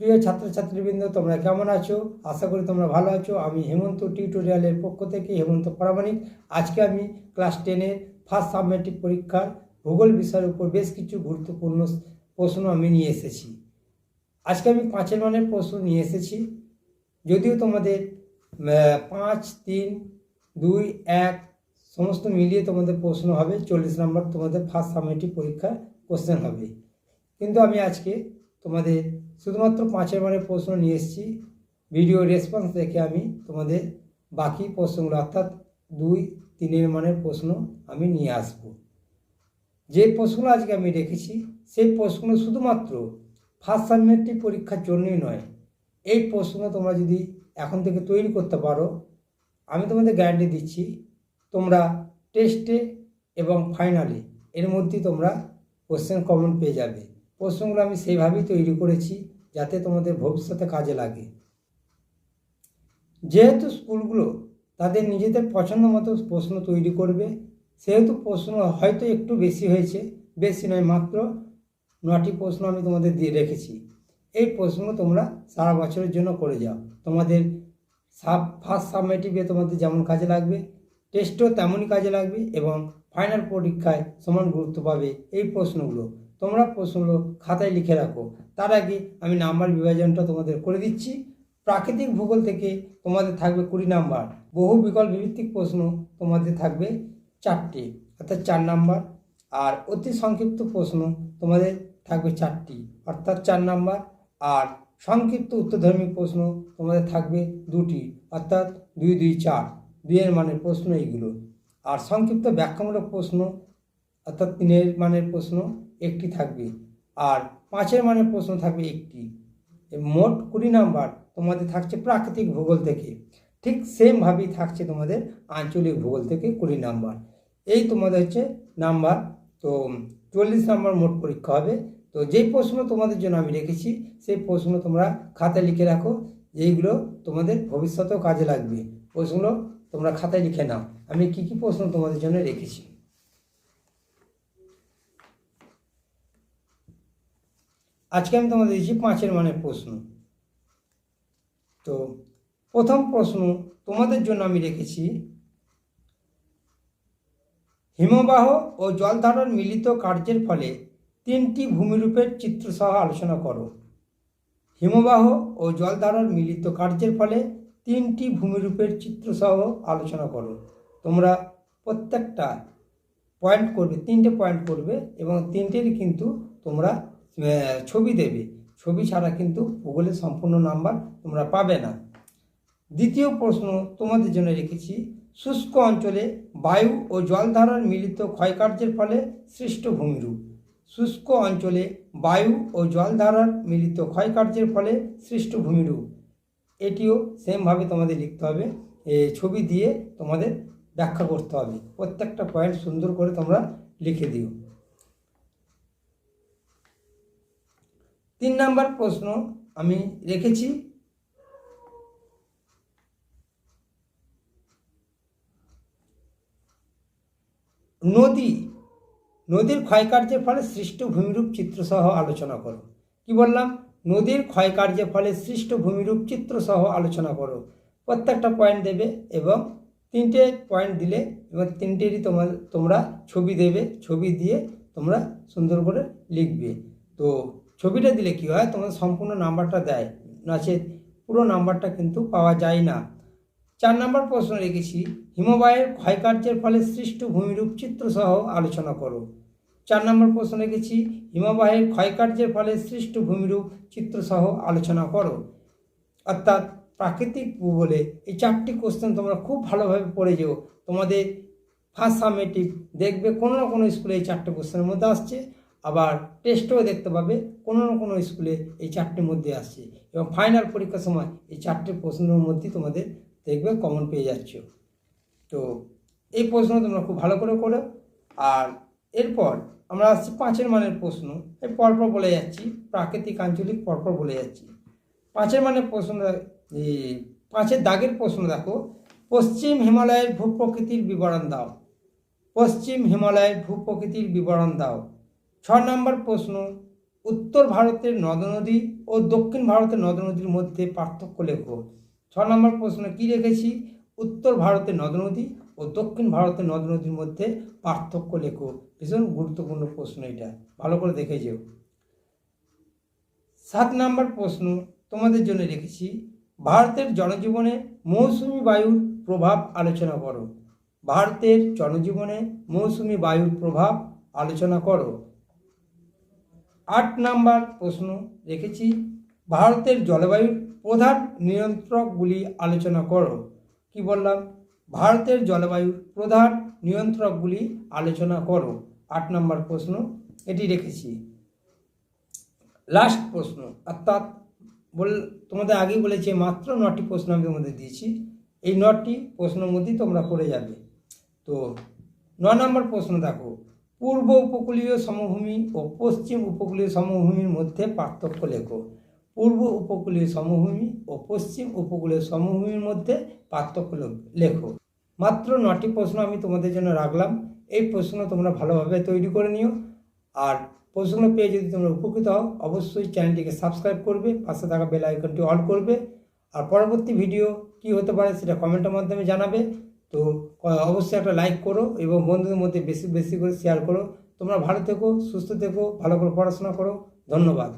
প্রিয় ছাত্রছাত্রীবৃন্দ, তোমরা কেমন আছো? আশা করি তোমরা ভালো আছো। আমি হেমন্ত টিউটোরিয়ালের পক্ষ থেকে হেমন্ত প্রামাণিক। আজকে আমি ক্লাস টেনের ফার্স্ট সাবমেট্রিক পরীক্ষার ভূগোল বিষয়ের উপর বেশ কিছু গুরুত্বপূর্ণ প্রশ্ন আমি নিয়ে এসেছি। আজকে আমি পাঁচের মানের প্রশ্ন নিয়ে এসেছি। যদিও তোমাদের পাঁচ, তিন, দুই, এক সমস্ত মিলিয়ে তোমাদের প্রশ্ন হবে, চল্লিশ নম্বর তোমাদের ফার্স্ট সাবমেট্রিক পরীক্ষা কোশ্চেন হবে। কিন্তু আমি আজকে তোমাদের শুধুমাত্র পাঁচের মানের প্রশ্ন নিয়ে এসেছি। ভিডিও রেসপন্স দেখে আমি তোমাদের বাকি প্রশ্নগুলো অর্থাৎ দুই, তিনের মানের প্রশ্ন আমি নিয়ে আসব। যে প্রশ্নগুলো আজকে আমি রেখেছি, সেই প্রশ্নগুলো শুধুমাত্র ফার্স্ট সাবমেট্রিক পরীক্ষার জন্যই নয়, এই প্রশ্ন তোমরা যদি এখন থেকে তৈরি করতে পারো, আমি তোমাদের গ্যারান্টি দিচ্ছি তোমরা টেস্টে এবং ফাইনালে এর মধ্যেই তোমরা কোশ্চেন কমন পেয়ে যাবে। প্রশ্নগুলো আমি সেইভাবেই তৈরি করেছি যাতে তোমাদের ভবিষ্যতে কাজে লাগে। যেহেতু স্কুলগুলো তাদের নিজেদের পছন্দ মতো প্রশ্ন তৈরি করবে, সেহেতু প্রশ্ন হয়তো একটু বেশি হয়েছে, বেশি নয়, মাত্র নটি প্রশ্ন আমি তোমাদের দিয়ে রেখেছি। এই প্রশ্নগুলো তোমরা সারা বছরের জন্য করে যাও। তোমাদের সাব ফার্স্ট সাবমেটিভে তোমাদের যেমন কাজে লাগবে টেস্টও তেমনই কাজে লাগবে এবং ফাইনাল পরীক্ষায় সমান গুরুত্ব পাবে এই প্রশ্নগুলো। তোমরা প্রশ্নগুলো খাতায় লিখে রাখো। তার আগে আমি নাম্বার বিভাজনটা তোমাদের করে দিচ্ছি। প্রাকৃতিক ভূগোল থেকে তোমাদের থাকবে কুড়ি নাম্বার। বহু বিকল্প ভিত্তিক প্রশ্ন তোমাদের থাকবে চারটে, অর্থাৎ চার নাম্বার। আর অতি সংক্ষিপ্ত প্রশ্ন তোমাদের থাকবে চারটি, অর্থাৎ চার নাম্বার। আর সংক্ষিপ্ত উত্তরধর্মী প্রশ্ন তোমাদের থাকবে দুটি, অর্থাৎ দুই দুই চার। দুইয়ের মানের প্রশ্ন এইগুলো। আর সংক্ষিপ্ত ব্যাখ্যামূলক প্রশ্ন, অর্থাৎ তিনের মানের প্রশ্ন একটি থাকবে, আর পাঁচের মানের প্রশ্ন থাকবে একটি। মোট কুড়ি নাম্বার তোমাদের থাকছে প্রাকৃতিক ভূগোল থেকে। ঠিক সেমভাবেই থাকছে তোমাদের আঞ্চলিক ভূগোল থেকে কুড়ি নাম্বার। এই তোমাদের হচ্ছে নাম্বার, তো চল্লিশ নাম্বার মোট পরীক্ষা হবে। তো যেই প্রশ্ন তোমাদের জন্য আমি রেখেছি, সেই প্রশ্ন তোমরা খাতায় লিখে রাখো। যেইগুলো তোমাদের ভবিষ্যতেও কাজে লাগবে। প্রশ্নগুলো তোমরা খাতায় লিখে নাও। আমি কি কি প্রশ্ন তোমাদের জন্য রেখেছি? আজকে আমি তোমাদের দিচ্ছি পাঁচের মানের প্রশ্ন। তো প্রথম প্রশ্ন তোমাদের জন্য আমি রেখেছি, হিমবাহ ও জলধারণ মিলিত কার্যের ফলে তিনটি ভূমিরূপের চিত্রসহ আলোচনা করো। হিমবাহ ও জলধারণ মিলিত কার্যের ফলে তিনটি ভূমিরূপের চিত্রসহ আলোচনা করো। তোমরা প্রত্যেকটা পয়েন্ট করবে, তিনটে পয়েন্ট করবে এবং তিনটেরই কিন্তু তোমরা ছবি দেবে। ছবি ছাড়া কিন্তু ভূগোলের সম্পূর্ণ নাম্বার তোমরা পাবে না। দ্বিতীয় প্রশ্ন তোমাদের জন্য রেখেছি, শুষ্ক অঞ্চলে বায়ু ও জলধারার মিলিত ক্ষয়কার্যের ফলে সৃষ্ট ভূমিরূপ। শুষ্ক অঞ্চলে বায়ু ও জলধারার মিলিত ক্ষয়কার্যের ফলে সৃষ্ট ভূমিরূপ। এটিও সেমভাবে তোমাদের লিখতে হবে। ছবি দিয়ে তোমাদের ব্যাখ্যা করতে হবে। প্রত্যেকটা পয়েন্ট সুন্দর করে তোমরা লিখে দিও। তিন নাম্বার প্রশ্ন আমি রেখেছি। নদী, নদীর ক্ষয়কার্যের ফলে সৃষ্ট ভূমিরূপ চিত্রসহ আলোচনা করো। কি বললাম? নদীর ক্ষয়কার্যের ফলে সৃষ্ট ভূমিরূপ চিত্রসহ আলোচনা করো। প্রত্যেকটা পয়েন্ট দেবে এবং তিনটে পয়েন্ট দিলে এবং তিনটেরই তোমার তোমরা ছবি দেবে। ছবি দিয়ে তোমরা সুন্দর করে লিখবে। তো ছবিটা দিলে কি হয়? তোমার সম্পূর্ণ নাম্বারটা দেয়। নচেত পুরো নাম্বারটা কিন্তু পাওয়া যায় না। চার নম্বর প্রশ্ন রেখেছি, হিমবাহের ক্ষয়কার্যের ফলে সৃষ্ট ভূমিরূপ চিত্রসহ আলোচনা করো। চার নম্বর প্রশ্ন রেখেছি হিমবাহের ক্ষয়কার্যের ফলে সৃষ্ট ভূমিরূপ চিত্রসহ আলোচনা করো। অর্থাৎ প্রাকৃতিক ভূগোলে এই চারটি কোশ্চেন তোমরা খুব ভালোভাবে পড়ে যেও। তোমাদের ফার্স্ট সামেটিভ দেখবে, কোনো না কোনো স্কুলে এই চারটে কোশ্চেনের মধ্যে আসছে। আবার টেস্টেও দেখতে পাবে, কোনো না কোনো স্কুলে এই চারটির মধ্যে আসছে। এবং ফাইনাল পরীক্ষার সময় এই চারটে প্রশ্নের মধ্যেই তোমাদের দেখবে কমন পেয়ে যাচ্ছ। তো এই প্রশ্ন তোমরা খুব ভালো করে করো আর এরপর আমরা আসছি পাঁচের মানের প্রশ্ন। এই পরপর বলে যাচ্ছি, প্রাকৃতিক, আঞ্চলিক পরপর বলে যাচ্ছি। পাঁচের মানের প্রশ্ন পাঁচের দাগের প্রশ্ন দেখো। পশ্চিম হিমালয়ের ভূপ্রকৃতির বিবরণ দাও। পশ্চিম হিমালয়ের ভূপ্রকৃতির বিবরণ দাও। ছ নম্বর প্রশ্ন, উত্তর ভারতের নদ নদী ও দক্ষিণ ভারতের নদ নদীর মধ্যে পার্থক্য লেখো। ছ নম্বর প্রশ্ন কি রেখেছি? উত্তর ভারতের নদ নদী ও দক্ষিণ ভারতের নদ নদীর মধ্যে পার্থক্য লেখো। ভীষণ গুরুত্বপূর্ণ প্রশ্ন এটা। ভালো করে দেখে যেও। সাত নাম্বার প্রশ্ন তোমাদের জন্য রেখেছি। ভারতের জনজীবনে মৌসুমি বায়ুর প্রভাব আলোচনা করো। ভারতের জনজীবনে মৌসুমি বায়ুর প্রভাব আলোচনা করো। আট নাম্বার প্রশ্ন রেখেছি। ভারতের জলবায়ুর প্রধান নিয়ন্ত্রকগুলি আলোচনা করো। কি বললাম? ভারতের জলবায়ুর প্রধান নিয়ন্ত্রকগুলি আলোচনা করো। আট নম্বর প্রশ্ন, এটি রেখেছি। লাস্ট প্রশ্ন, অর্থাৎ বল, তোমাদের আগেই বলেছি, মাত্র নটি প্রশ্ন আমি তোমাদের দিয়েছি। এই নটি প্রশ্নের মধ্যেই তোমরা করে যাবে। তো, ন নম্বর প্রশ্ন দেখো, পূর্ব উপকূলীয় সমভূমি ও পশ্চিম উপকূলীয় সমভূমির মধ্যে পার্থক্য লেখো। পূর্ব উপকূলীয় সমভূমি ও পশ্চিম উপকূলীয় সমভূমির মধ্যে পার্থক্য লেখো। মাত্র নটি প্রশ্ন আমি তোমাদের জন্য রাখলাম। এই প্রশ্ন তোমরা ভালোভাবে তৈরি করে নিও। আর প্রশ্ন পেয়ে যদি তোমরা উপকৃত হও, অবশ্যই চ্যানেলটিকে সাবস্ক্রাইব করবে, পাশে থাকা বেল আইকনটি অন করবে। আর পরবর্তী ভিডিও কি হতে পারে সেটা কমেন্টের মাধ্যমে জানাবে। তো অবশ্যই একটা লাইক করো এবং বন্ধুদের মধ্যে বেশি বেশি করে শেয়ার করো। তোমরা ভালো থেকো, সুস্থ থেকো, ভালো করে পড়াশোনা করো। ধন্যবাদ।